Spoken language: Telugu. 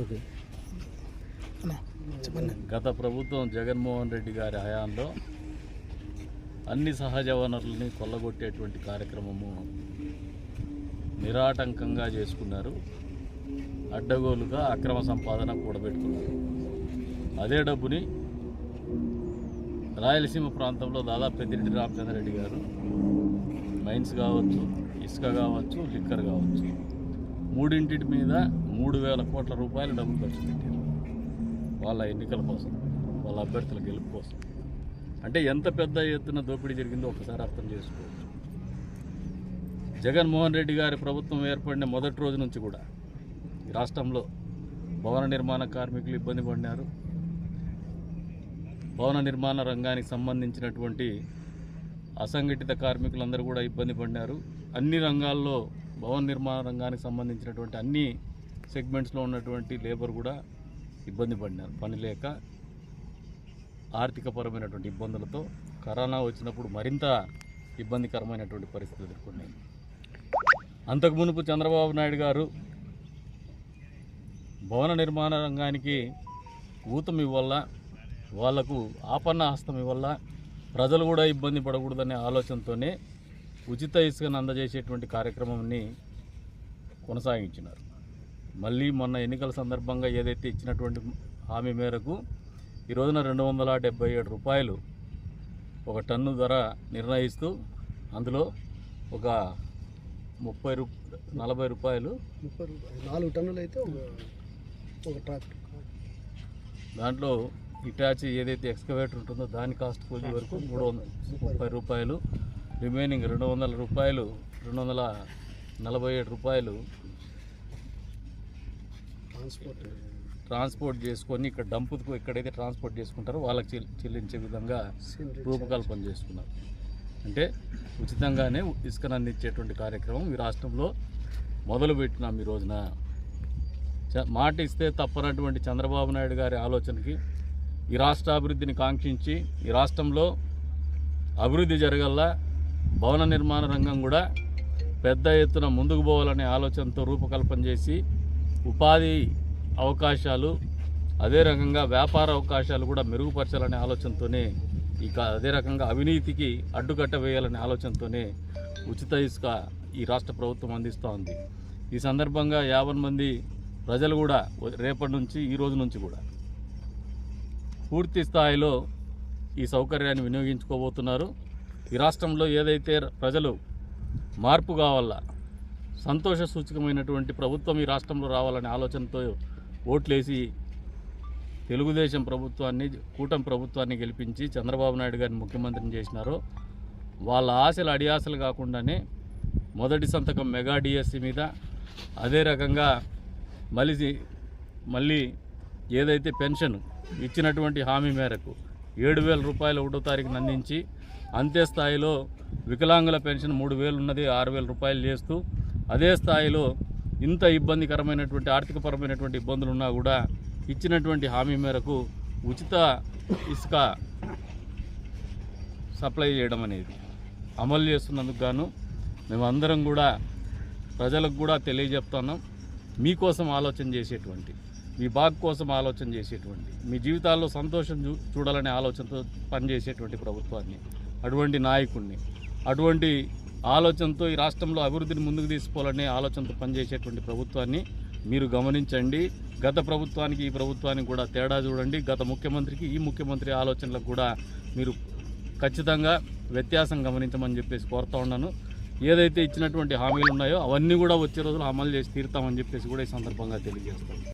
ఓకే. గత ప్రభుత్వం జగన్మోహన్ రెడ్డి గారి హయాంలో అన్ని సహజ వనరుల్ని కొల్లగొట్టేటువంటి కార్యక్రమము నిరాటంకంగా చేసుకున్నారు. అడ్డగోలుగా అక్రమ సంపాదన కూడబెట్టుకున్నారు. అదే డబ్బుని రాయలసీమ ప్రాంతంలో దాదాపు పెద్దిరెడ్డి రామచంద్రరెడ్డి గారు మైన్స్ కావచ్చు ఇసుక కావచ్చు లిక్కర్ కావచ్చు మూడింటి మీద మూడు వేల కోట్ల రూపాయలు డబ్బులు ఖర్చు పెట్టారు. వాళ్ళ ఎన్నికల కోసం వాళ్ళ అభ్యర్థుల గెలుపు కోసం. అంటే ఎంత పెద్ద ఎత్తున దోపిడీ జరిగిందో ఒకసారి అర్థం చేసుకోవచ్చు. జగన్మోహన్ రెడ్డి గారి ప్రభుత్వం ఏర్పడిన మొదటి రోజు నుంచి కూడా రాష్ట్రంలో భవన నిర్మాణ కార్మికులు ఇబ్బంది పడినారు. భవన నిర్మాణ రంగానికి సంబంధించినటువంటి అసంఘటిత కార్మికులందరూ కూడా ఇబ్బంది పడినారు. అన్ని రంగాల్లో భవన నిర్మాణ రంగానికి సంబంధించినటువంటి అన్ని సెగ్మెంట్స్లో ఉన్నటువంటి లేబర్ కూడా ఇబ్బంది పడినారు. పని లేక ఆర్థికపరమైనటువంటి ఇబ్బందులతో కరోనా వచ్చినప్పుడు మరింత ఇబ్బందికరమైనటువంటి పరిస్థితులు ఎదుర్కొన్నాయి. అంతకు మునుపు చంద్రబాబు నాయుడు గారు భవన నిర్మాణ రంగానికి ఊతం ఇవ్వాల వాళ్ళకు ఆపన్న హస్తం ఇవ్వాల ప్రజలు కూడా ఇబ్బంది పడకూడదనే ఆలోచనతోనే ఉచిత ఇసుకను అందజేసేటువంటి కార్యక్రమాన్ని కొనసాగించినారు. మళ్ళీ మొన్న ఎన్నికల సందర్భంగా ఏదైతే ఇచ్చినటువంటి హామీ మేరకు ఈ రోజున రెండు వందల డెబ్బై ఏడు రూపాయలు ఒక టన్ను ధర నిర్ణయిస్తూ అందులో ఒక ముప్పై రూ నలభై రూపాయలు ముప్పై రూపాయలు నాలుగు టన్నులు అయితే ఒక ఒక ట్రాక్టర్. దాంట్లో ఇటాచి ఏదైతే ఎక్స్కవేటర్ ఉంటుందో దాని కాస్ట్ కూలీ వరకు మూడు వందల ముప్పై రూపాయలు రిమైనింగ్ రెండు వందల రూపాయలు రెండు వందల నలభై ఏడు రూపాయలు ట్రాన్స్పోర్ట్ ట్రాన్స్పోర్ట్ చేసుకొని ఇక్కడ డంపుకు ఎక్కడైతే ట్రాన్స్పోర్ట్ చేసుకుంటారో వాళ్ళకి చెల్లి- చెల్లించే విధంగా రూపకల్పన చేసుకున్నారు. అంటే ఉచితంగానే ఇసుకను అందించేటువంటి కార్యక్రమం ఈ రాష్ట్రంలో మొదలుపెట్టినాం ఈ రోజున. మాట ఇస్తే తప్పనటువంటి చంద్రబాబు నాయుడు గారి ఆలోచనకి ఈ రాష్ట్ర అభివృద్ధిని కాంక్షించి ఈ రాష్ట్రంలో అభివృద్ధి జరగల్లా భవన నిర్మాణ రంగం కూడా పెద్ద ఎత్తున ముందుకు పోవాలనే ఆలోచనతో రూపకల్పన చేసి ఉపాధి అవకాశాలు అదే రకంగా వ్యాపార అవకాశాలు కూడా మెరుగుపరచాలనే ఆలోచనతోనే ఇక అదే రకంగా అవినీతికి అడ్డుకట్ట వేయాలనే ఆలోచనతోనే ఉచిత ఇసుక ఈ రాష్ట్ర ప్రభుత్వం అందిస్తూ ఉంది. ఈ సందర్భంగా యాభై మంది ప్రజలు కూడా రేపటి నుంచి ఈ రోజు నుంచి కూడా పూర్తి స్థాయిలో ఈ సౌకర్యాన్ని వినియోగించుకోబోతున్నారు. ఈ రాష్ట్రంలో ఏదైతే ప్రజలు మార్పు కావాలా సంతోష సూచకమైనటువంటి ప్రభుత్వం ఈ రాష్ట్రంలో రావాలనే ఆలోచనతో ఓట్లేసి తెలుగుదేశం ప్రభుత్వాన్ని కూటమి ప్రభుత్వాన్ని గెలిపించి చంద్రబాబు నాయుడు గారిని ముఖ్యమంత్రిని చేసినారో వాళ్ళ ఆశలు అడియాసలు కాకుండానే మొదటి సంతకం మెగా డిఎస్సి మీద అదే రకంగా మళ్ళీ మళ్ళీ ఏదైతే పెన్షన్ ఇచ్చినటువంటి హామీ మేరకు ఏడు వేల రూపాయలు ఒకటో తారీఖున అందించి అంతే స్థాయిలో వికలాంగుల పెన్షన్ మూడు వేలు ఉన్నది ఆరు వేల రూపాయలు చేస్తూ అదే స్థాయిలో ఇంత ఇబ్బందికరమైనటువంటి ఆర్థికపరమైనటువంటి ఇబ్బందులు ఉన్నా కూడా ఇచ్చినటువంటి హామీ మేరకు ఉచిత ఇసుక సప్లై చేయడం అనేది అమలు చేస్తున్నందుకు గాను మేమందరం కూడా ప్రజలకు కూడా తెలియజెప్తున్నాం. మీకోసం ఆలోచన చేసేటువంటి మీ బాగు కోసం ఆలోచన చేసేటువంటి మీ జీవితాల్లో సంతోషం చూ చూడాలనే ఆలోచనతో పనిచేసేటువంటి ప్రభుత్వాన్ని అటువంటి నాయకుడిని అటువంటి ఆలోచనతో ఈ రాష్ట్రంలో అభివృద్ధిని ముందుకు తీసుకోవాలనే ఆలోచనతో పనిచేసేటువంటి ప్రభుత్వాన్ని మీరు గమనించండి. గత ప్రభుత్వానికి ఈ ప్రభుత్వానికి కూడా తేడా చూడండి. గత ముఖ్యమంత్రికి ఈ ముఖ్యమంత్రి ఆలోచనలకు కూడా మీరు ఖచ్చితంగా వ్యత్యాసం గమనించమని చెప్పేసి కోరుతా ఉన్నాను. ఏదైతే ఇచ్చినటువంటి హామీలు ఉన్నాయో అవన్నీ కూడా వచ్చే రోజులు అమలు చేసి తీరుతామని చెప్పేసి కూడా ఈ సందర్భంగా తెలియజేస్తాను.